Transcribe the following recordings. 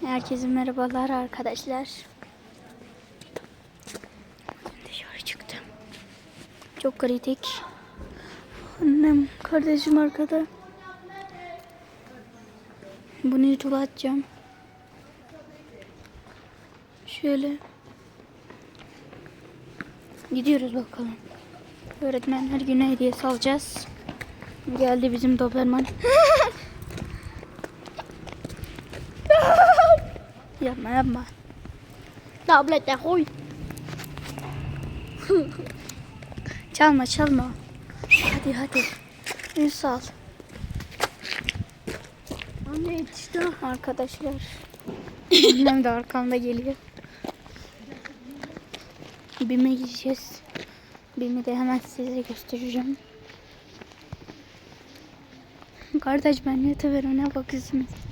Herkese merhabalar arkadaşlar. Dışarı çıktım. Çok kritik. Annem, kardeşim arkada. Bunu YouTube'a atacağım. Şöyle. Gidiyoruz bakalım. Öğretmenler güne hediyesi alacağız. Geldi bizim Doberman. yapma yapma. Tablete koy. çalma çalma. Hadi hadi. Ünsal. Anne yetişti. Arkadaşlar. Annem de arkamda geliyor. Bime gideceğiz. Bimi de hemen size göstereceğim. Kardeş ben YouTuber'ım ne bakıyorsunuz?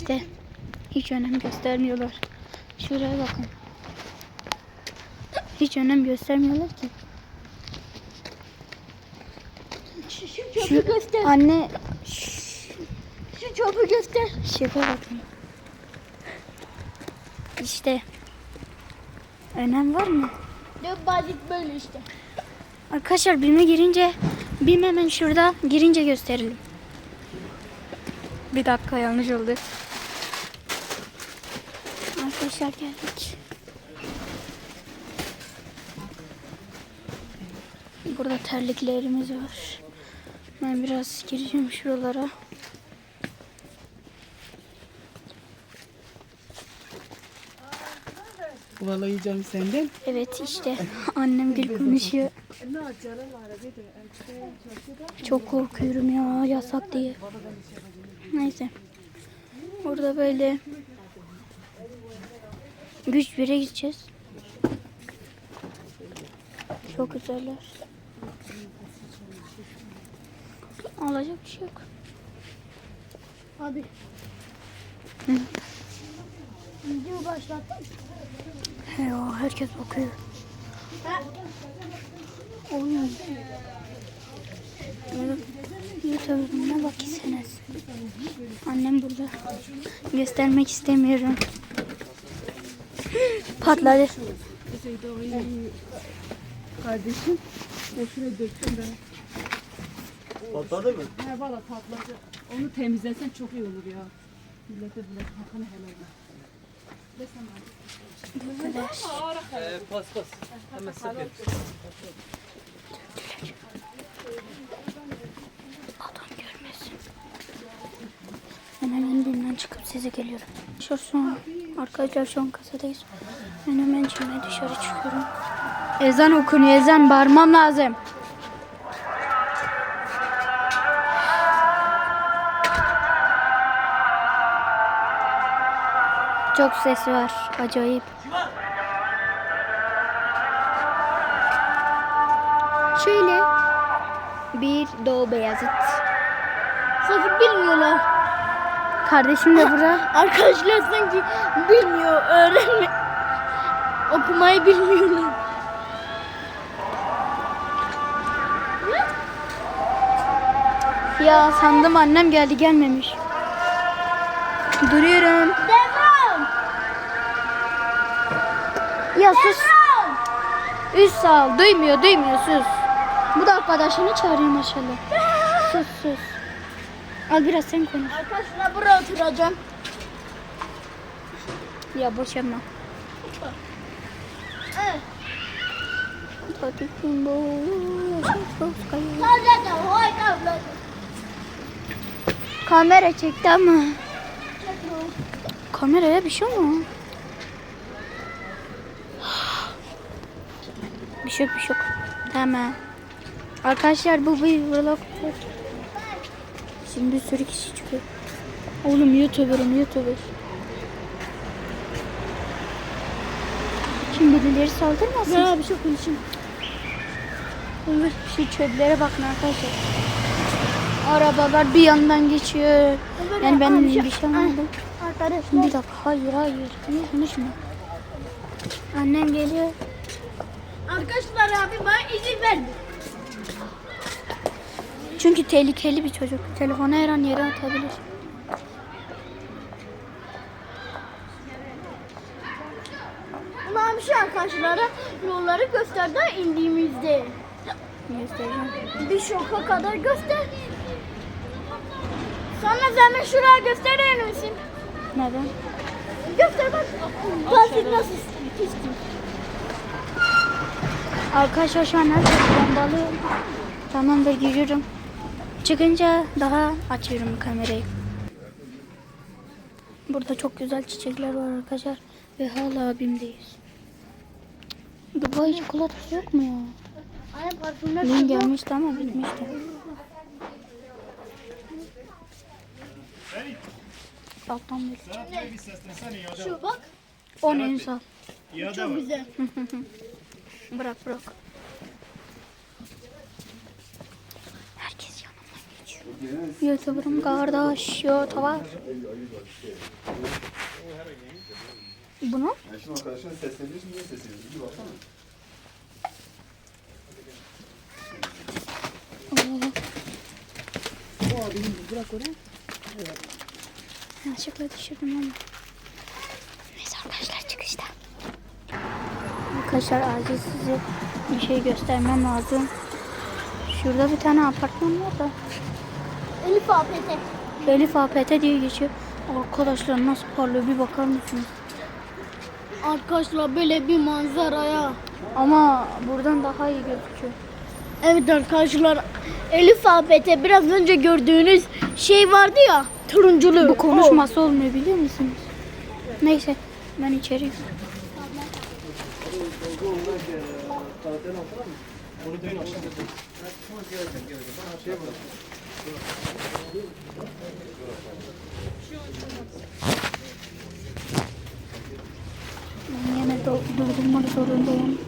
İşte hiç önem göstermiyorlar. Şuraya bakın. Hiç önem göstermiyorlar ki. Şu, şu çöpü Şu göster. anne Şu çöpü göster. şefe bakın. İşte önem var mı? Dök basit böyle işte. Arkadaşlar BİM'e girince BİM hemen şurada girince gösterelim. Bir dakika yanlış oldu. Arkadaşlar geldik. Burada terliklerimiz var. Ben biraz gireceğim şuralara. Yiyeceğim senden. Evet işte annem gül konuşuyor. Çok korkuyorum ya yasak diye. Neyse. Burada böyle güç bire gideceğiz. Çok güzeller. Alacak bir şey yok. Hadi. Video başlattın. He o herkes bakıyor. Oyun. YouTube'una bak iseniz. Annem burada. Göstermek istemiyorum. Patladı. Kardeşim. O şuraya döktüm ben. Patladı mı? He valla patladı. Onu temizlesen çok iyi olur ya. Millete bile hakkını helal et. Ee, pas pas. Hemen sepet. Adam görmesin. Ben hemen birinden çıkıp size geliyorum. Şu son. Arkadaşlar şu an kasadayız. Ben hemen şimdi dışarı çıkıyorum. Ezan okunuyor ezan bağırmam lazım. Çok ses var. Acayip. Şöyle bir Doğu Beyazıt. Sakın bilmiyorlar. Kardeşim de burada. Arkadaşlar sanki bilmiyor. Öğrenme. Okumayı bilmiyorlar. Ya sandım annem geldi gelmemiş. Duruyorum. Devam. Ya sus. Üst sağ ol. Duymuyor duymuyor sus. Bu da arkadaşını çağırıyor maşallah. sus sus. Al biraz sen konuş. Arkadaşlar buraya oturacağım. Ya boş yapma. Evet. Kamera çekti ama. Kameraya bir şey mi? Bir şey yok bir şey yok. Tamam. Arkadaşlar bu bir vlog. Şimdi bir sürü kişi çıkıyor. Oğlum YouTuber'ım YouTuber. Kim birileri saldırmasın. Ya bir şey konuşayım. Olur. Şu çöplere bakın arkadaşlar. Arabalar bir yandan geçiyor. Yani ben bir şey anlamadım. Arkadaşlar. Bir dakika. Hayır hayır. Niye konuşma? Annem geliyor. Arkadaşlar abi bana izin verdi. Çünkü tehlikeli bir çocuk. Telefonu her an yere atabilir. Ulan bir şey arkadaşlara yolları gösterdi indiğimizde. Ne isteyeceğim? Bir şoka kadar göster. Sonra de şuraya gösterir misin? Neden? Göster bak. Plastik nasıl pistim. Arkadaşlar şu an her taraftan balı. Tamamdır giriyorum. Çıkınca daha açıyorum kamerayı. Burada çok güzel çiçekler var arkadaşlar. Ve hala abimdeyiz. Dubai çikolatası yok mu ya? Dün gelmişti ama bitmişti. Alttan bir. Şu bak. 10 ünsal. Çok güzel. Bırak bırak. Herkes yanımdan geçiyor. YouTuber'ım kardeş. Yo var. Bunu? Yani şimdi arkadaşlar sesleniyorsun, niye sesleniyorsun? Düşürdüm ama. Neyse arkadaşlar çıkışta. Arkadaşlar acil size bir şey göstermem lazım. Şurada bir tane apartman var da. Elif APT. Elif APT diye geçiyor. Arkadaşlar nasıl parlıyor bir bakar mısınız? Arkadaşlar böyle bir manzaraya. Ama buradan daha iyi gözüküyor. Evet arkadaşlar Elif APT biraz önce gördüğünüz şey vardı ya turunculu. Bu konuşması olmuyor biliyor musunuz? Neyse ben içeri Ben yine durdurmak zorundayım.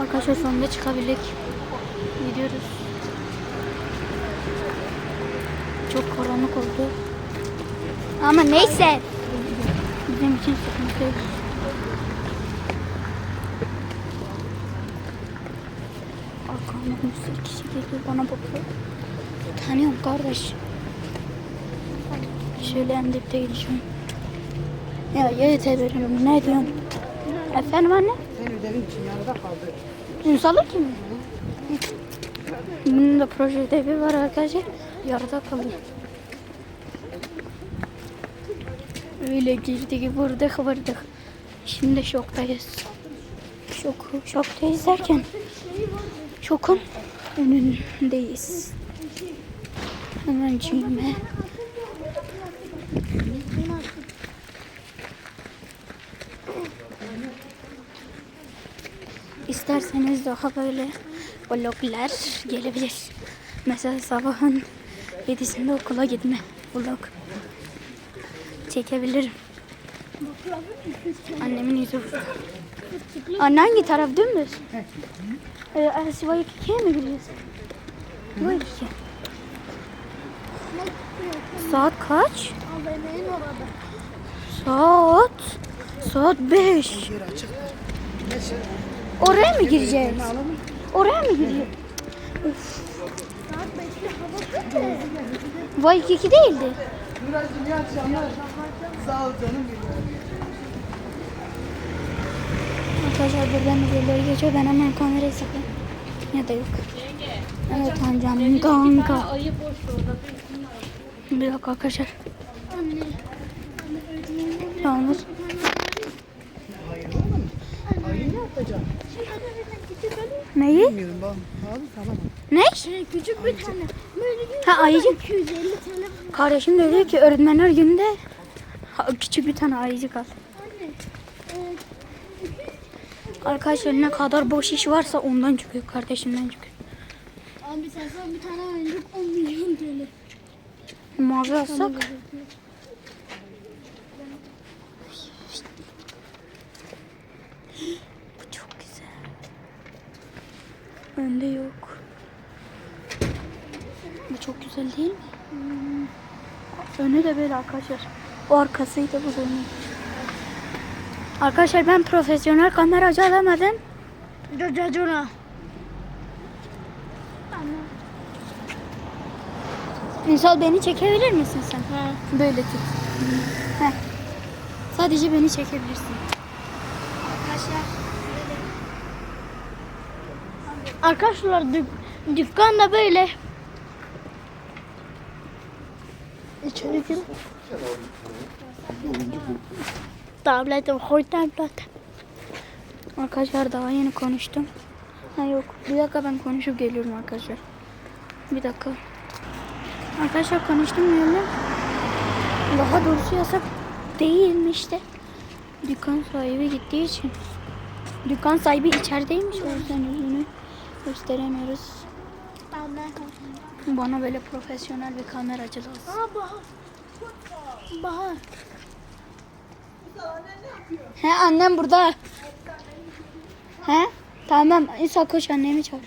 Arkadaşlar sonunda çıkabildik. Gidiyoruz. Çok karanlık oldu. Ama neyse. Bizim için sıkıntı yok. Arkamdan bir sürü kişi geliyor bana bakıyor. Tanıyorum kardeş. Şöyle en şu an. Ya yeğit ederim ne diyorsun? Efendim anne? Sen ödevin için yarıda kaldı. Ünsal'ı kim? Bunun da proje ödevi var arkadaşlar. Yarıda kalıyor. Öyle girdik vurduk vurduk. Şimdi şoktayız. Şok, şoktayız derken şokun önündeyiz. Hemen cime. İsterseniz daha böyle vloglar gelebilir. Mesela sabahın 7'sinde okula gitme vlog çekebilirim. Annemin yüzü. Anne hangi taraf dümdüz? Ee, Siva 2'ye mi gidiyoruz? Siva 2. Saat kaç? Orada. Saat saat 5. Yer açıktır. Neyse. Oraya mı gireceğiz? Oraya mı gireceğiz? Saat 5'te hava kötü. Vay 2 değildi. Buracığım iyi. Arkadaşlar buradan birileri geçiyor. Ben hemen kamerayı saklayayım. Ya da yok. Evet amcam kanka. Bir dakika arkadaşlar. Yapacağım? Neyi? Bilmiyorum? Şey küçük bir tane. Böyle Ha ayıcık. 250 TL. Kardeşim de diyor ki öğretmenler günde küçük bir tane ayıcık al. Arkadaşlar ne kadar boş iş varsa ondan çıkıyor. Kardeşimden çıkıyor. Abi sen bir tane oyuncak 10 milyon TL. Mağaza alsak. Bu çok güzel. Önde yok. Bu çok güzel değil mi? Önü de böyle arkadaşlar. O arkasıydı bu önü. Arkadaşlar ben profesyonel kameracı alamadım. Cacuna. Ünsal beni çekebilir misin sen? He. Böyle tut. Heh. Sadece beni çekebilirsin. Arkadaşlar dük dükkan da böyle. İçeri gir. Tabletim, koy tablet. Arkadaşlar daha yeni konuştum. Ha yok. Bir dakika ben konuşup geliyorum arkadaşlar. Bir dakika. Arkadaşlar konuştum diyorum. Daha doğrusu yasak değilmiş de. Dükkan sahibi gittiği için. Dükkan sahibi içerideymiş o yüzden yüzünü gösteremiyoruz. Bana böyle profesyonel bir kameracı lazım. Bahar. He annem burada. He? Tamam. İsa koş annemi çağır.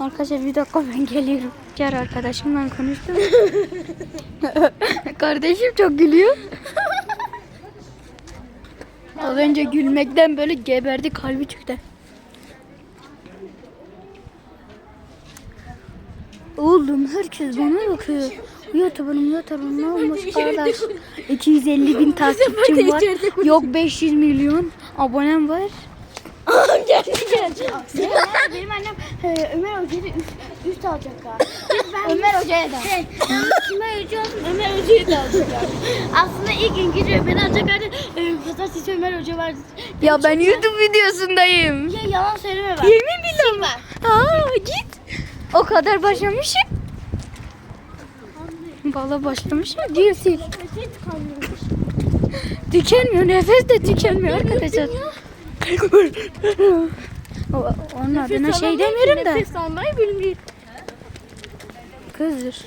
Arkadaşlar bir dakika ben geliyorum. Diğer arkadaşımla konuştum. Kardeşim çok gülüyor. Az önce gülmekten böyle geberdi kalbi çıktı. Oğlum herkes bana bakıyor. YouTube'un YouTube'un ne olmuş kardeş? 250 bin takipçim var. Yok 500 milyon abonem var. geldi geldi. Benim annem e, Ömer Hoca'yı üst, üst alacak. Ben Ömer Hoca'ya da. Şey, Ömer Hoca olsun, Ömer Hoca'yı da alacak. Aslında ilk İngilizce beni alacaklardı. E, Pazartesi Ömer Hoca var. Ya ben YouTube videosundayım. Ya yalan söyleme bak. Yemin billah. Aa git. O kadar başlamışım. Valla başlamışım değil sil. Tükenmiyor nefes de tükenmiyor arkadaşlar. Onun adına şey demiyorum da. Nefes almayı bilmiyor. Kızdır.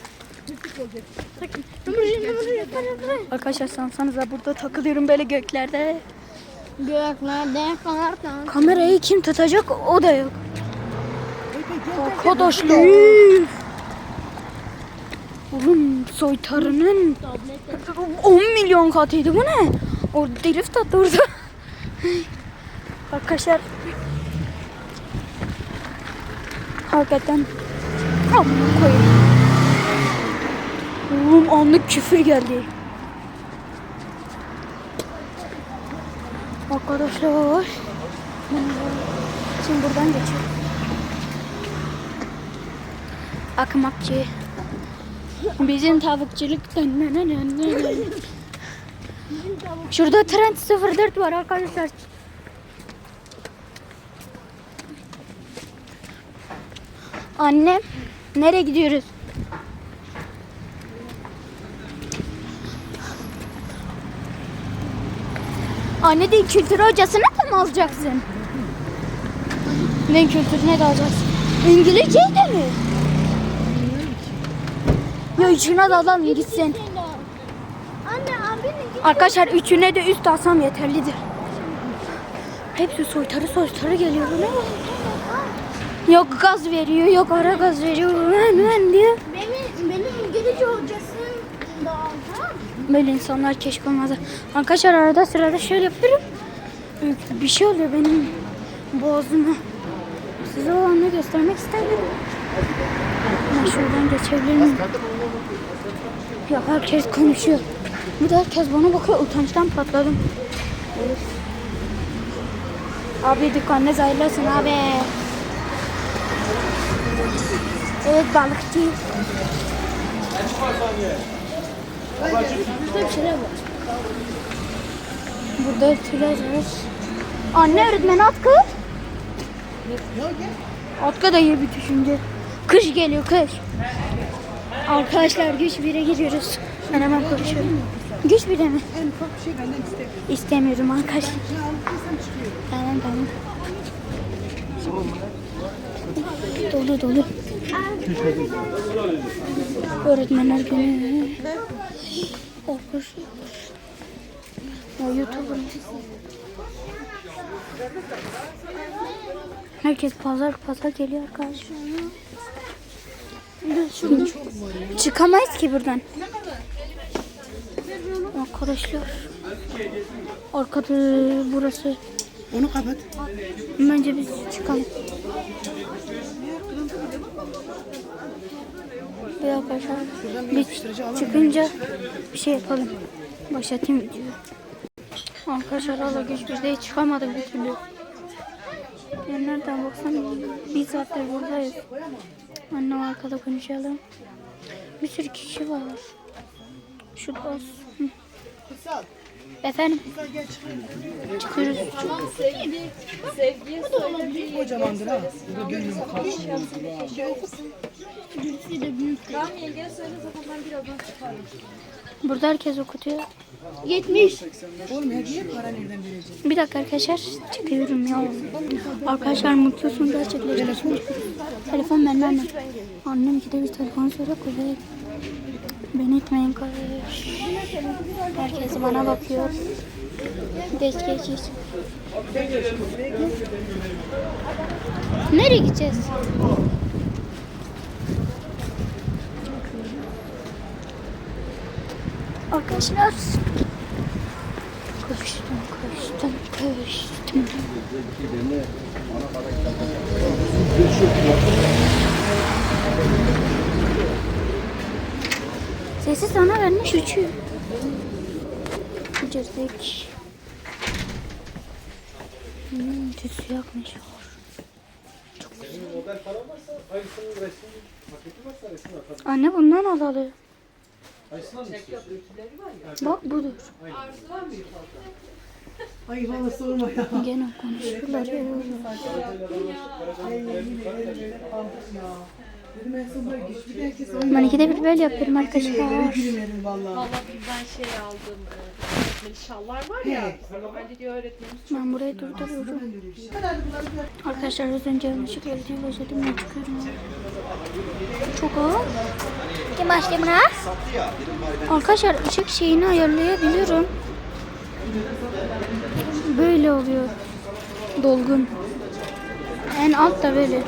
Arkadaşlar sansanıza burada takılıyorum böyle göklerde. Göklerde kardan. Kamerayı kim tutacak o da yok. Arkadaşlar. Oğlum soytarının 10 milyon katıydı bu ne? O drift attı orada. Arkadaşlar. Hakikaten. Amına koyayım. Oğlum anlık küfür geldi. Arkadaşlar. Şimdi buradan geçiyorum. Akmakçı. Bizim tavukçuluk. Şurada Trend 04 var arkadaşlar. Annem, nereye gidiyoruz? Anne de kültür hocasına da mı alacaksın? Ne kültürüne de alacaksın? İngilizce de mi? Ya üçüne de alalım gitsin. Anne Arkadaşlar üçüne de üst alsam yeterlidir. Hepsi soytarı soytarı geliyor. Ne? Yok gaz veriyor, yok ara gaz veriyor. Ben ben diyor. benim, benim İngilizce hocasım da tamam? Böyle insanlar keşke olmazdı. Arkadaşlar arada sırada şöyle yapıyorum. Bir şey oluyor benim boğazıma. Size olanı göstermek istemiyorum. Ben şuradan geçebilir miyim? Ya herkes konuşuyor. Bir de herkes bana bakıyor. Utançtan patladım. Abi dükkanınız hayırlı olsun abi. Evet balıkçı. Burada bir şeyler var. Burada tüler var. Anne öğretmeni Atkı. Atkı da iyi bir düşünce. Kış geliyor kış. Arkadaşlar güç bire gidiyoruz. Ben hemen konuşuyorum. Güç bire mi? En ufak bir şey benden istemiyor. İstemiyorum arkadaşlar. Ne aldıysam çıkıyor. Tamam tamam. Dolu dolu. Öğretmenler günü. Okur. O YouTuber. Herkes pazar pazar geliyor arkadaşlar. Çıkamayız ki buradan. Arkadaşlar. Arkada burası. Onu kapat. Bence biz çıkalım. Bir arkadaşlar biz çıkınca bir şey yapalım. Başlatayım videoyu. Arkadaşlar hala güç bizde hiç çıkamadık bir türlü. Ben nereden baksam bir saattir buradayız. Annem arkada konuşalım. Bir sürü kişi var. Şu bas. Hı. Efendim? Çıkıyoruz. Kocamandır ha. Bu da gönlüm Burada herkes okutuyor. 70. Oğlum hediye para nereden vereceğim? Bir dakika arkadaşlar çıkıyorum ya. Arkadaşlar mutlusun gerçekleştirsin. Telefon benden annem. Annem gide bir telefon sonra kuzey. Beni itmeyin kardeş. Herkes bana bakıyor. Geç geç geç. Nereye gideceğiz? Arkadaşlar Koştum, koştum, koştum. Sesi sana vermiş uçuyor. Girdik. Hmm, tütsü yakmış. Model falan varsa aynısının resmi paketi varsa resmi var. Tabii Anne bundan mı istiyorsun? Bak budur. Ay valla sorma ya. Gene konuşuyorlar. ya. Ben ikide bir böyle yapıyorum arkadaşlar. valla. Ben şey aldım. öğretmeni şallar var ya. Bence diyor öğretmenimiz Ben burayı durduruyorum. Şey. Arkadaşlar az önce yanlışlıkla videoyu başladım ben çıkıyorum. Çok ağır. Kim başlayayım Arkadaşlar ışık şeyini ayarlayabiliyorum. Böyle oluyor. Dolgun. En alt da böyle.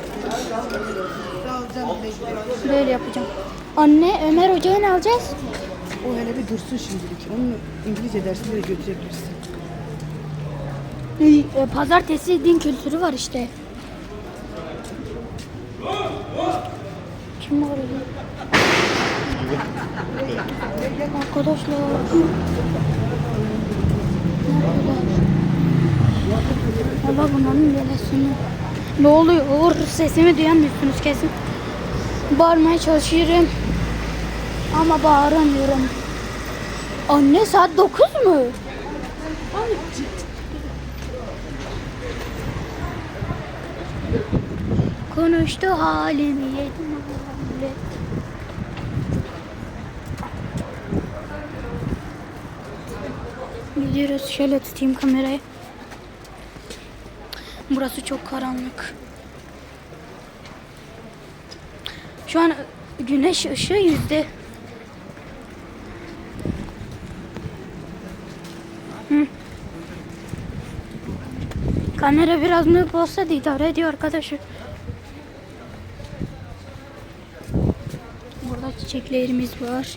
Böyle yapacağım. Anne Ömer Hoca'ya ne alacağız? O hele bir dursun şimdilik. Onun İngilizce dersini de götürebilirsin. E, Pazartesi din kültürü var işte. Kim var öyle? Arkadaşlar. Allah bunların belasını. Ne oluyor? Sesimi duyamıyorsunuz kesin. Bağırmaya çalışıyorum. Ama bağıramıyorum. Anne saat 9 mu? Konuştu halimi yedim hallet. Gidiyoruz şöyle tutayım kamerayı. Burası çok karanlık. Şu an güneş ışığı yüzde. Kamera biraz mı olsa da idare ediyor arkadaşlar. Burada çiçeklerimiz var.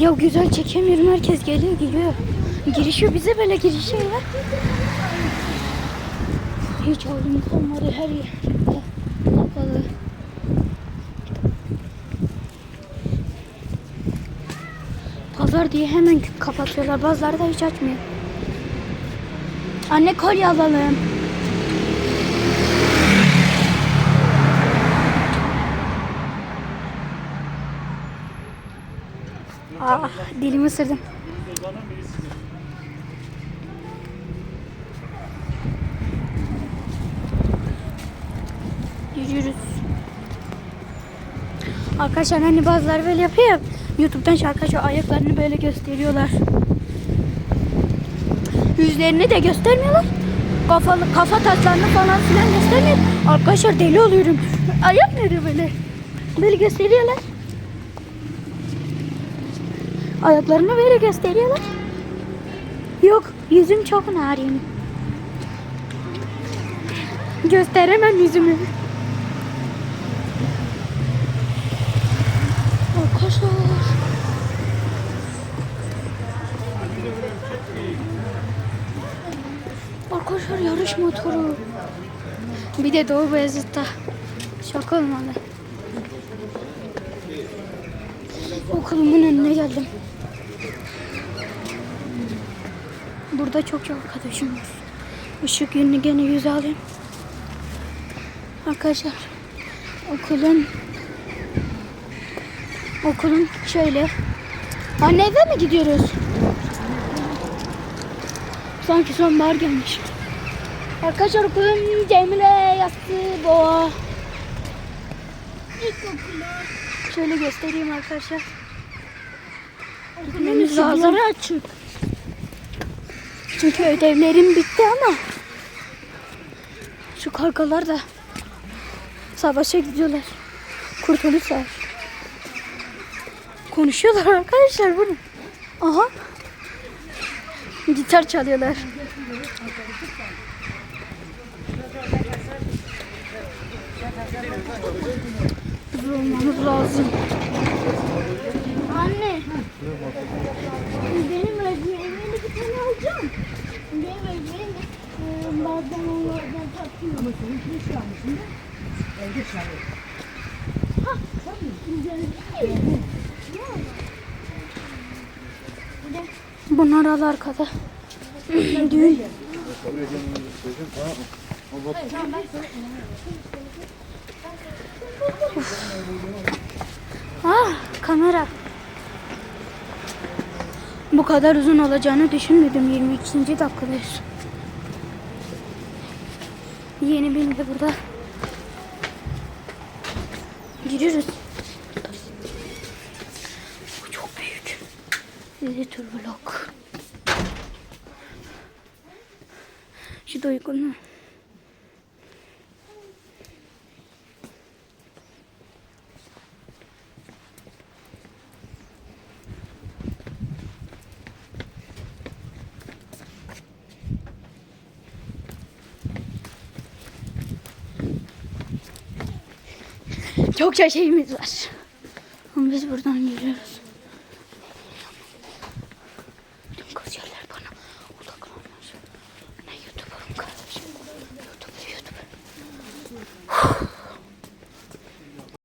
Ya güzel çekemiyorum. Herkes geliyor geliyor. Girişiyor bize böyle girişiyor ya. Hiç halim kalmadı her yer kapalı. Pazar diye hemen kapatıyorlar. Bazıları da hiç açmıyor. Anne kolye alalım. Ah, dilimi ısırdım. Arkadaşlar hani bazıları böyle yapıyor ya. Youtube'dan arkadaşlar ayaklarını böyle gösteriyorlar. Yüzlerini de göstermiyorlar. Kafalı, kafa taşlarını falan filan göstermiyor. Arkadaşlar deli oluyorum. Ayak nerede böyle? Böyle gösteriyorlar. Ayaklarını böyle gösteriyorlar. Yok yüzüm çok narin. Gösteremem yüzümü. Arkadaşlar. Arkadaşlar yarış motoru. Bir de Doğu Beyazıt'ta Şaka olmalı. Okulumun önüne geldim. Burada çok çok arkadaşım var. Işık yönünü gene yüze alayım. Arkadaşlar okulun okulun şöyle Anne eve mi gidiyoruz? Sanki sonbahar gelmiş. Arkadaşlar okulun Cemile yastığı boğa. Şöyle göstereyim arkadaşlar. Gitmemiz lazım. Açık. Çünkü ödevlerim bitti ama şu kargalar da savaşa gidiyorlar. Kurtuluş Savaşı. Konuşuyorlar arkadaşlar bunu. Aha. Gitar çalıyorlar. Hızlı olmamız lazım. Anne. Benim öğretmenimle bir tane alacağım. Benim öğretmenim bazen onlardan takıyor. Ama senin şey almışsın da? Evde çalıyor. Ha, değil mi? Bunlar al arkada. Düğün. Ah kamera. Bu kadar uzun olacağını düşünmedim. 22. dakikadayız. Yeni beni de burada. Giriyoruz. Little vlog. Şu mu? Çokça şeyimiz var. Ama biz buradan geliyoruz.